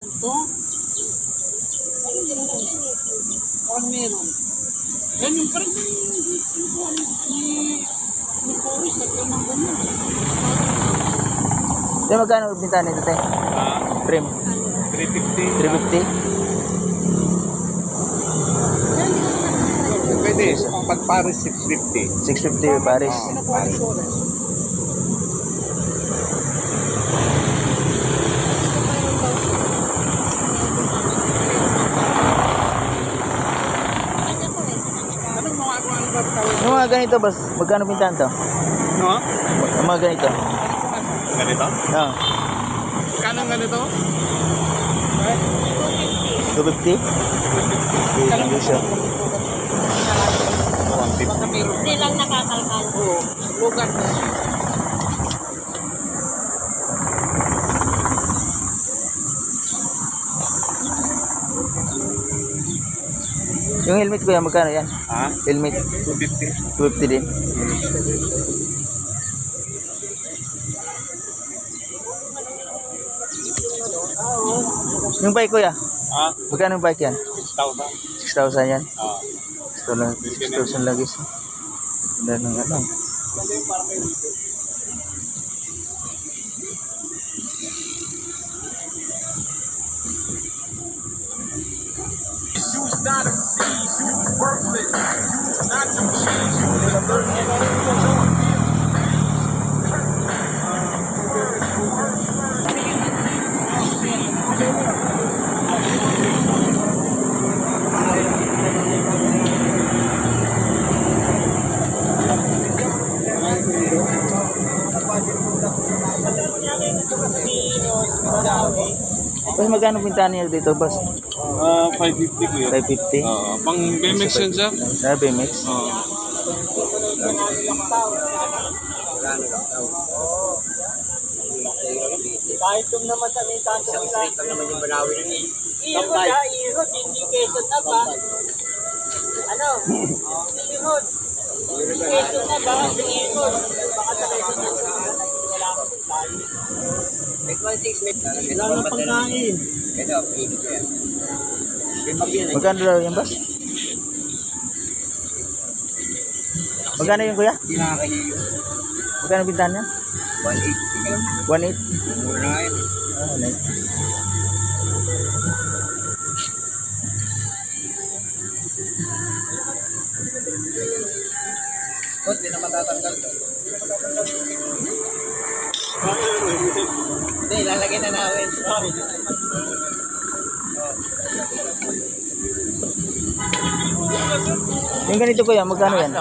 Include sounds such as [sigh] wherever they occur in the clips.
Ito? Parang meron. Yan yung parang ni Boris yung mga ganyan. Di magkano binta nito, te? Ah, Trim. 350. 350? Pwede, pag Paris 650. 650 yung Paris. Sinakuha ni Boris. Anong mga kung ano ba tawag? Yung mga ganito, boss, magkano bintahan to? No? Yung mga ganito. Ganito? No. Kano ganito? 250? Yung presyo. 150. Baka meron. Hindi lang nakakalkal. Oo, lugar na. Yung helmet ko yan, magkano yan? Ha? Helmet, 250. 250 din. Yung bike ko ya, Ha? magkano yung bike yan? 6,000. 6,000 yan. Ah. 6,000 lang guys. Ganda ng ano. Boss, magkano bintahan niyo dito, boss? Ah, 550 ko yun. 550? Ah, pang BMX yan siya? Sabi, mix. Oo. Kahit yung naman sa mintan ko nila. Isang naman yung balawi ng Ihod ha, ihod. Hindi Quezon na ba? Ano? Ihod. Quezon na ba? Ihod. Baka sa Quezon na ba? Wala akong tayo. Wala nang pagkain. Magkano daw yan, boss? Magkano yung kuya? Magkano bintahan niya? 1.8. 1.8? Ah, 1.8. Hindi, lalagay na namin. Yung ganito kuya, magkano yan?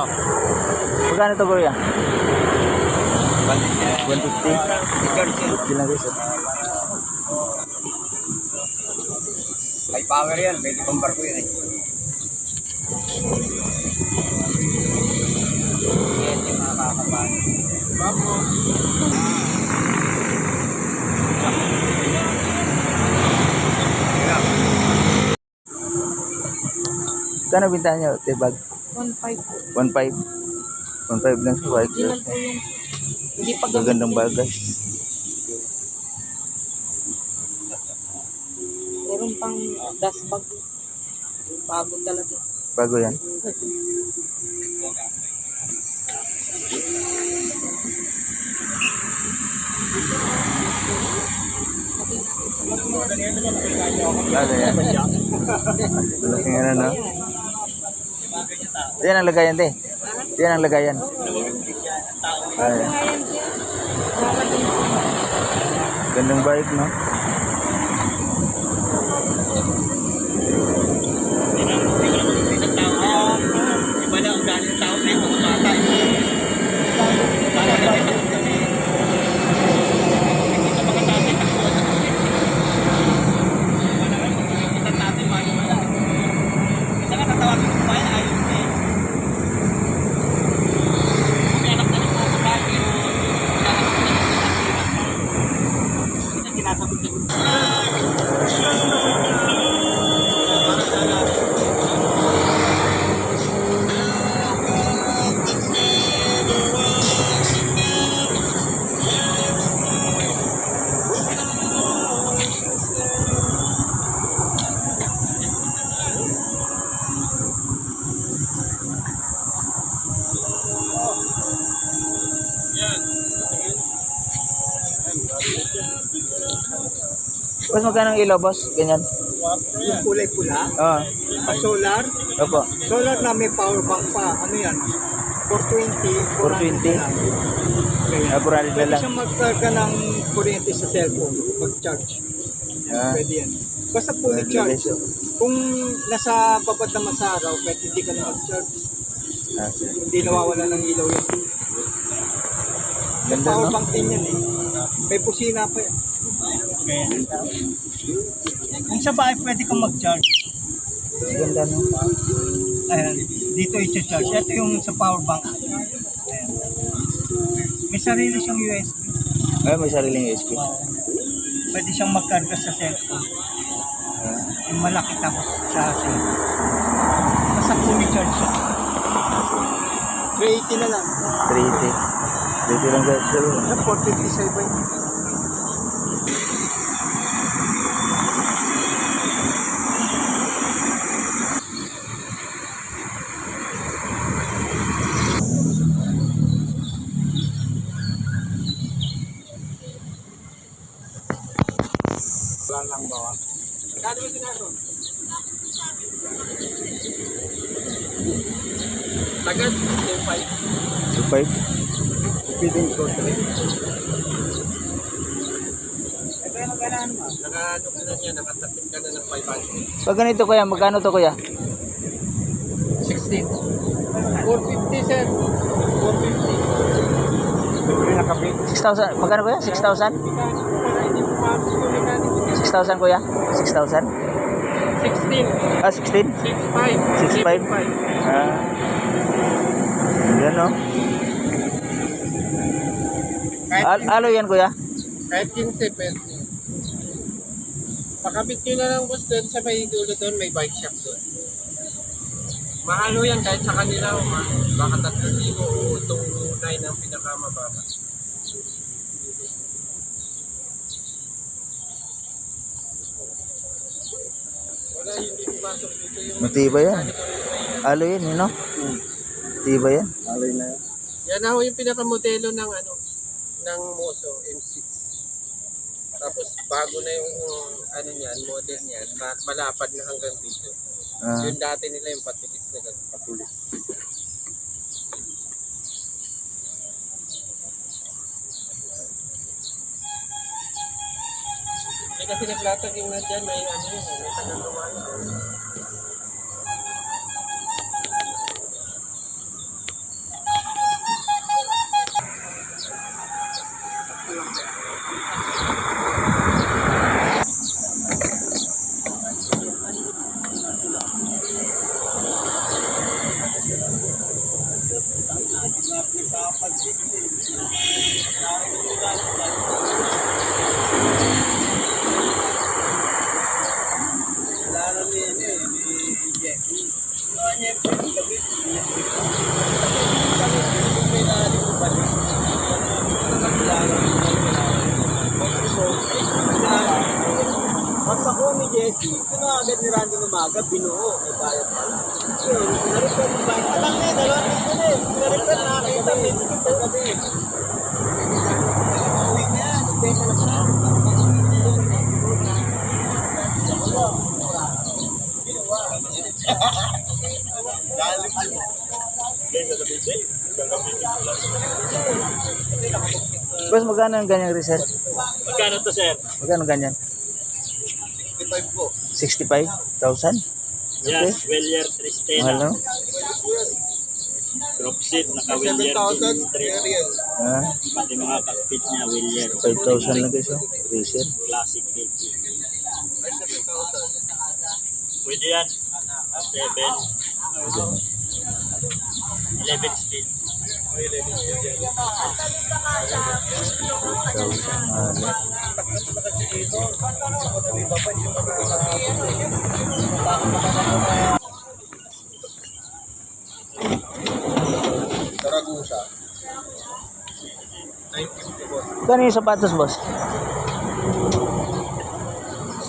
Magkano to kuya? 150. 150 lang guys. oh. May power yan. Pwede pang barko yan eh. Yan yung mga kakabahan. Magkano bintahan niyo? Tibag? 1.5. 1.5. 1.5 lang sa yun. Hindi pa. Magandang bagay. Meron pang dust bag. Bago talaga. Bago yan. Bago yan. Laking ano no? Yan ang lagayan te. Yan ang lagayan. Ay. Gandang bike no? Magkano ang ilaw, boss? Ganyan. Yung kulay pula, Oo. ah, solar, Opo. solar na may power bank pa. Ano yan? 420, 420. lang. Ganyan. Ah, 400 na Pwede lang. siyang magkarga ng kuryente sa cellphone, mag-charge. Ah. Pwede yan. Basta fully Ah, charge. Kung nasa babad naman sa araw, kahit hindi ka na mag-charge, Ah, hindi nawawala ng ilaw yan. Ganda, Power no? bank din yan eh. May pusina pa yan. Kung sa bahay, pwede kang mag-charge. Ganda, no? Ayan, dito i-charge. Ito yung sa power bank. Ayan. May sarili siyang USB. Ay, may sariling USB. Pwede siyang magkarga sa cellphone. Yung malaki tapos sa cellphone. Basta fully charge siya. 380 na lang. 380. 380 lang guys. Yan, 457. Tagad, 2.5. 2.5. Feeding grocery. Naka, ano ka na niya, nakatapit ka na ng 500. Pag ganito kuya, magkano to kuya? 16. 450, sir. 450. 6,000. Magkano kuya? 6,000? Para hindi mo mapos yung mechanic. 6,000 kuya? 6,000? 16. Ah, 16? 6.5. 6.5? Ah. Yan no? Al alo yan kuya? Kahit 15 pesos. Pakabit nyo na lang boss doon sa may dulo doon, may bike shop doon. Mahalo yan kahit sa kanila, ma baka 3,000 o itong 9 ang pinakamababa. Matibay yan. Alo yan, yun no? Matibay yan. Yan ako yung pinakamodelo ng ano ng Moso M6. Tapos bago na yung ano niyan, model niyan, ma- malapad na hanggang dito. Ah. Yung dati nila yung patilis na ganun, patulis. Eh kasi naglatag yung nandyan, may ano yun, eh, may tagang lumayo. Pag ako ni Jesse, ito na agad ni Randy Umaga, binuo, may bayad pa. So, na-repair yung bayad. Alam niya, dalawang linggo na eh. Na-repair nakakita, may tikit sa gabi. Uwi na yan, benta na siya. Boss, magkano ang ganyang resell? Magkano to sir? Magkano ganyan? 65 po. 65,000? Okay. Wellier Mahal no? Drop seat, naka 7,000, Ariel. Ah, Pati mga cockpit niya, Willier. 5,000 lang guys oh. Resell. Classic build. Pwede yan. 7. 11 speed. Saragusa. 954. Kano yung sapatos, boss?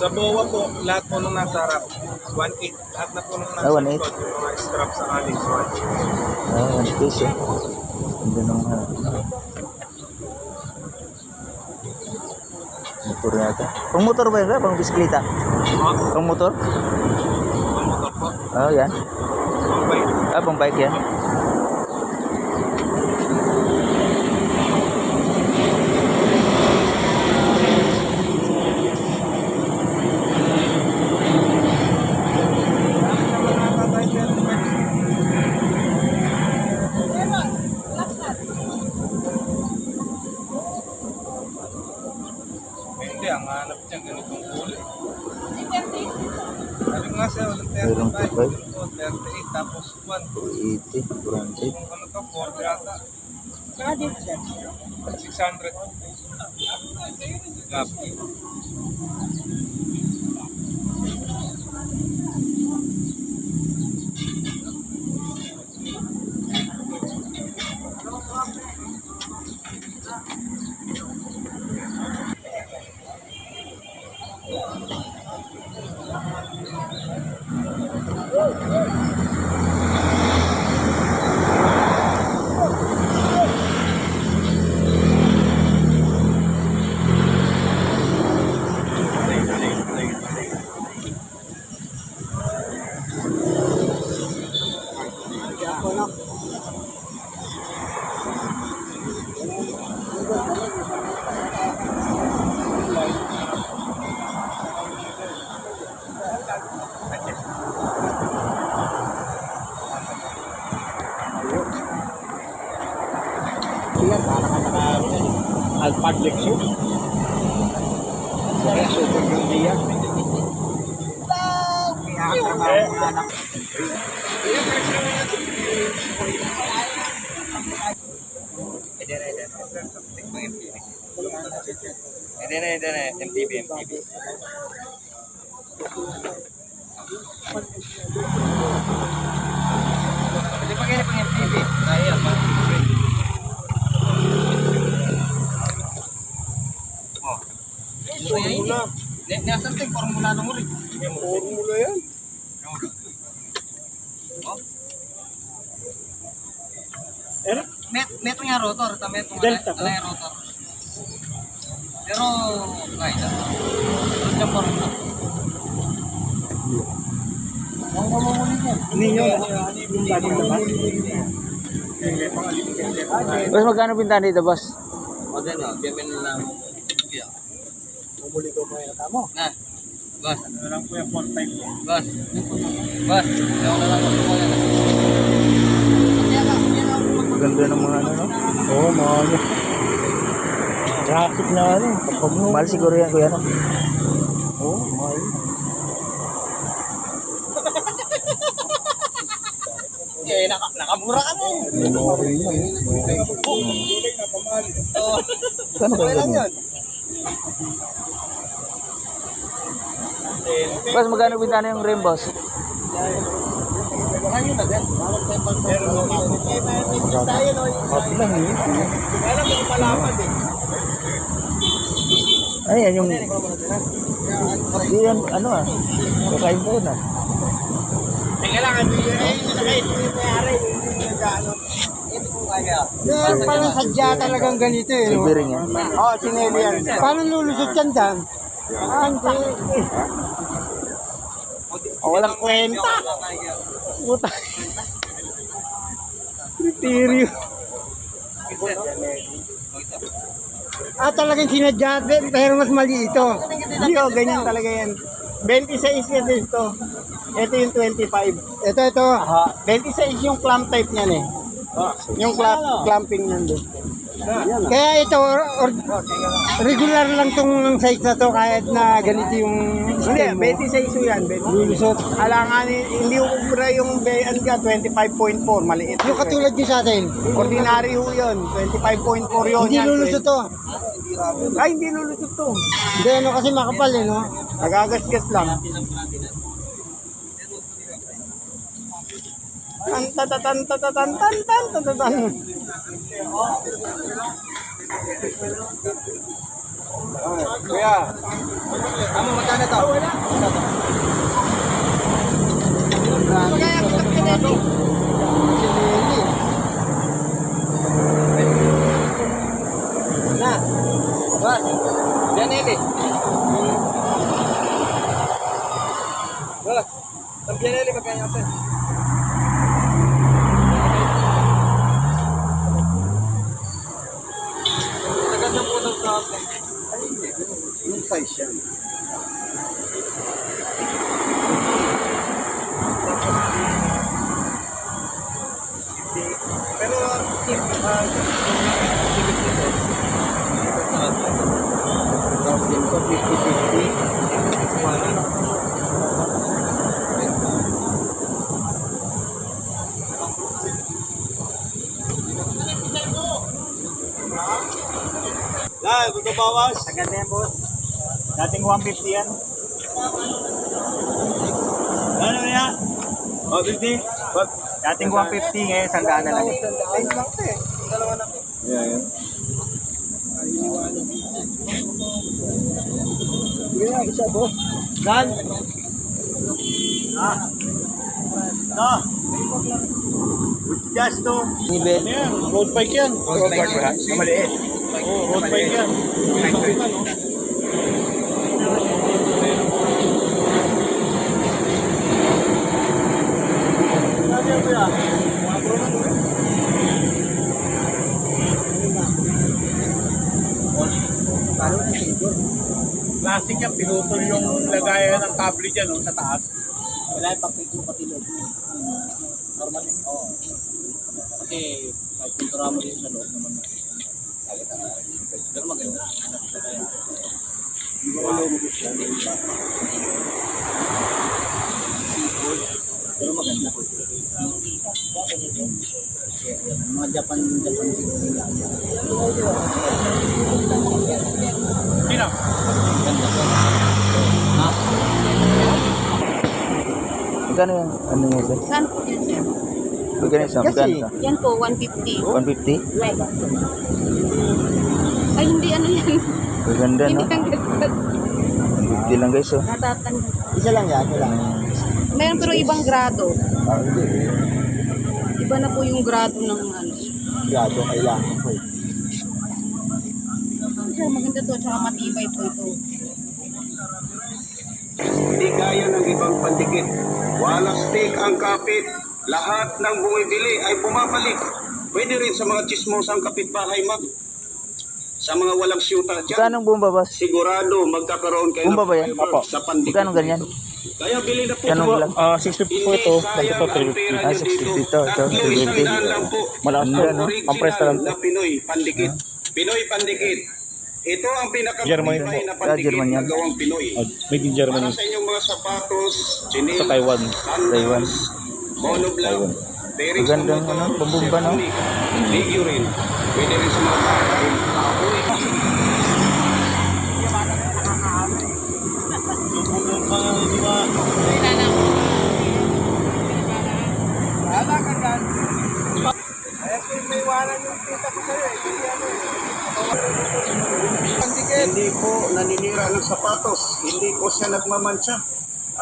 Sa BOA po, lahat po nung nasa harap. 1.8. Lahat na po nung nasa harap. Oh, 1.8. Yung mga strap sa alis. 1.8. Ah, 1.8. Hindi nung nga. Motor yata. Pang motor ba yun? Pang bisikleta? Pang motor? Pang motor po. Oh, yan. Pang bike. Ah, pang bike yan. 600. Gap. Hindi pa kaya pang MTV. Kaya pa. Oh. Formula. Nasaan ito yung formula ng ulit? Formula yan. Oh. Eh? Met, metro nga rotor, ta metro nga Delta alay rotor. Pero kaya. Yung formula. Ninyo, yung bagong labas. Boss, magkano pintahan dito, boss? O din o, biyamin na lang. Kaya. Bumuli ko mo yung tamo. Na. Boss, Ano lang po yung 4-5 ko. boss. Boss, ayaw na lang ako ko yan. Ganda ng mga ano, no? Oo, mga ano. Traffic na ano. Mahal siguro yan, kuya, no? Oo, mahal. [laughs] Eh, naka, nakamura ka mo. Mahal yan. Kano kayo ganyan? Boss, magkano pintahan yung rim, boss? Happy lang yun. Alam mo kung malaman eh. Ay, yan yung... Di yan, ano ah. Kakain ko na. Teka lang, ano yun? Eh, yung mayari. Yung nag-ano. Ito kung kaya. Yan, parang sadya talagang ganito eh. Si no? Biring yan. Oo, oh, sineli yan. Paano lulusot yan dyan? Ah, hindi. Oh, walang kwenta. Puta. Criterio. Ah, talagang sinadya din, pero mas mali ito. Hindi, oh, ganyan talaga yan. 26 yan dito. Ito yung 25. Ito, ito. 26 yung clamp type niyan eh. Yung clamp, clamping niyan doon. Kaya ito, or, or- regular lang tong size na to kahit na ganito yung Hindi, 26 yan. Lulusot. Alangan, hindi ubra yung bayan ka, 25.4, maliit. Yung katulad nyo sa atin? Ordinary ho yun, 25.4 yun. Hindi lulusot to. Ay, hindi lulusot to. Hindi, ano kasi makapal eh, no? Nagagasgas lang. Tan tan tan tan tan tan tan tan tan. Kuya, kamu magkano itu nah bos pinili. ini bos yan ini. Bas, también sa akin. Yung size yan. Pero, Tapos din ko, 50-50. Lai, gusto bawas. Sagad na yan, boss. Dating 150 yan. Ano na yan? Oh, 50? Wag. Dating 150, ngayon sandaan na lang. Ayun lang ito eh. Dalawa na. Yeah, yeah. Sige na, isa boss. Dan. Ah. No. Just to. Ano? Road bike yan. Road bike ba? Maliit. Oo, road bike yan. Plastic yan, pinutol yung lagayan ng kable dyan no, sa taas. Wala yung papit yung patilog. Normal yun. Oo. Kasi kahit pintura mo rin sa loob naman. Pero maganda. Pero maganda. Mga Japan, Japan siguro nila. Sino? Ganda. Ha? Magkano yung ano niya, sir? Saan po yan, sir? Magkano isa? Kasi- Magkano? Yan po, 150. 150? Ay, hindi ano yan. Maganda, no? Hindi ang gagawin. 150 lang guys, oh. Natatanda. Isa lang yan, ito lang. Meron pero ibang grado. Ah, hindi. Iba na po yung grado ng ano. Grado kailangan ko eh. Sir, maganda to. Tsaka matibay po ito. Hindi gaya ng ibang pandikit. Walang stake ang kapit. Lahat ng bumibili ay bumabalik. Pwede rin sa mga chismosang kapitbahay mag. Sa mga walang syuta dyan. Bumba, boss? Sigurado magkakaroon kayo Bumba ba yan? fireworks sa pandikit. Magkano ganyan? Kaya bili na po. Ganun lang. Ah, 650 po ito. Hindi sayang ang pera Ah, nyo 650 dito. to, ito, Tatlo, isang 350. daan lang po. Malakas Ang po, ganda, no? Original Compressed na lang po. na Pinoy pandikit. Pinoy pandikit. Ito ang Germany pinakamahimay po. na Ah, pandikit German na yan. gawang Pinoy. Ah, made in Germany. Para sa inyong mga sapatos, Sa Taiwan. Taiwan. sandals, monoblock, ng Magandang, ano, pambumba, no? figurine. Pwede rin kahoy. Hindi po naninira ng sapatos, hindi po siya nagmamansya,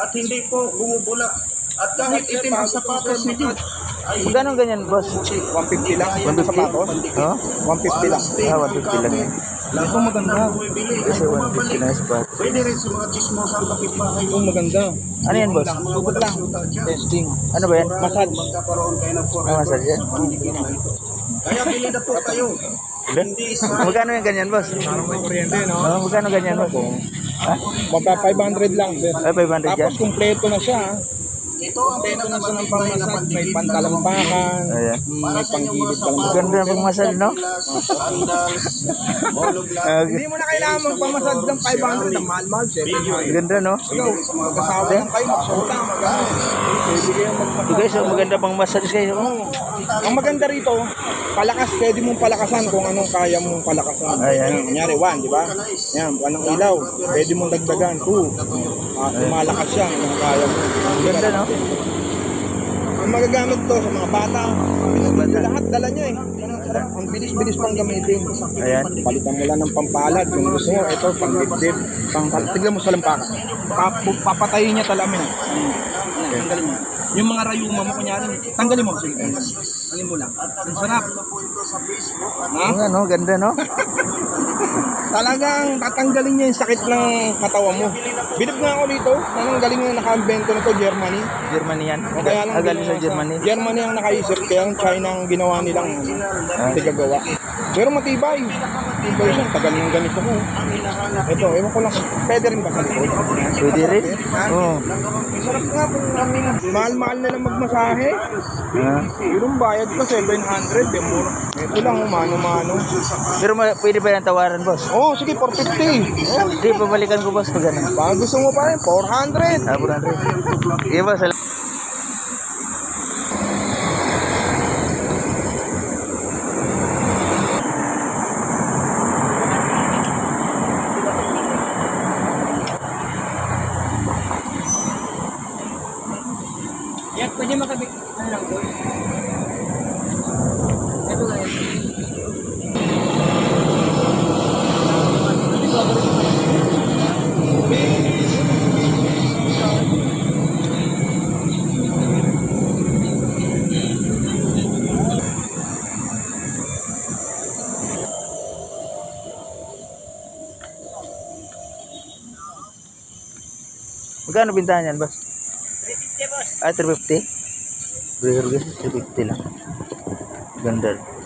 at hindi po bumubulak. At kahit itim ang sapatos ninyo, ay Magkano ganyan, boss? 150 lang. 150? Oh? 150 lang. Ah, 150 lang. Ito maganda. Kasi 150 lang spot. Pwede rin sa mga chismosang kapitbahay. Kung maganda. Ano yan, boss? Sugot lang. Testing. Ano ba yan? Massage. Magkakaroon kayo ng forever. Ah, massage yan? ito. Kaya bili na po kayo. Magkano yung ganyan, boss? No? Oh, magkano ganyan, boss? Ha? Magka 500 lang, sir. Ay, 500 yan? Tapos kumpleto na siya. ah. Ito ang pinakamatibay na May pandikit pantalampakan, Ayan. Para may mga panggilid pa lang. sapatos, Ganda ng pagmasal, no? Sandals, Hindi mo na kailangan magpamasad ng 500 na mahal-mahal, sir. Ganda, no? Ikaw, magkasawa lang kayo, magsuta, So magpasal. guys, oh, maganda pang massage guys. Oh. Ang maganda rito, palakas, pwede mong palakasan kung anong kaya mong palakasan. Ayan. Yan, Kunyari, one, di ba? Yan, anong ilaw, pwede mong dagdagan, two. Ah, lumalakas siya, anong kaya mo. Ang ganda, no? Ang magagamit to sa mga bata, pinagdala lahat dala nyo eh. Ang bilis-bilis pang gamitin. Ayan. Palitan mo lang ng pampalad. Kung gusto mo, ito, pang dibdib. Pang, tignan mo sa lampakan. Pap papatayin niya talamin. Yan, tanggalin mo. Yung mga rayuma mo, kunyari, tanggalin mo. Sige. Alin mo lang. Ang sarap. Ang ano, ganda no? Talagang tatanggalin niya yung sakit ng katawan mo. Bilib nga ako dito. Anong galing na nakambento na to, Germany. Germany yan. O kaya lang Ah, galing sa Germany. Germany ang nakaisip, kaya ang China ang ginawa nilang Ah. tigagawa. Pero matibay. Matibay siya, tagal yung ganito ko. Ito, ewan ko lang, pwede rin ba sa likod? Pwede rin? Oo. Sarap nga kung mahal-mahal na lang magmasahe. Ah. Yung bayad ko, 700, eh, mura. Ito lang, mano-mano. Pero ma- pwede ba yung tawaran, boss? Oh, sige, 450. Oh, Hindi, pabalikan ko, boss, pag ano. baka gusto mo pa rin, 400. Ah, 400. Iya, boss. Magkano bintahan yan, boss? 350 boss. Ah, 350? Burger guys, 350 lang. Ganda.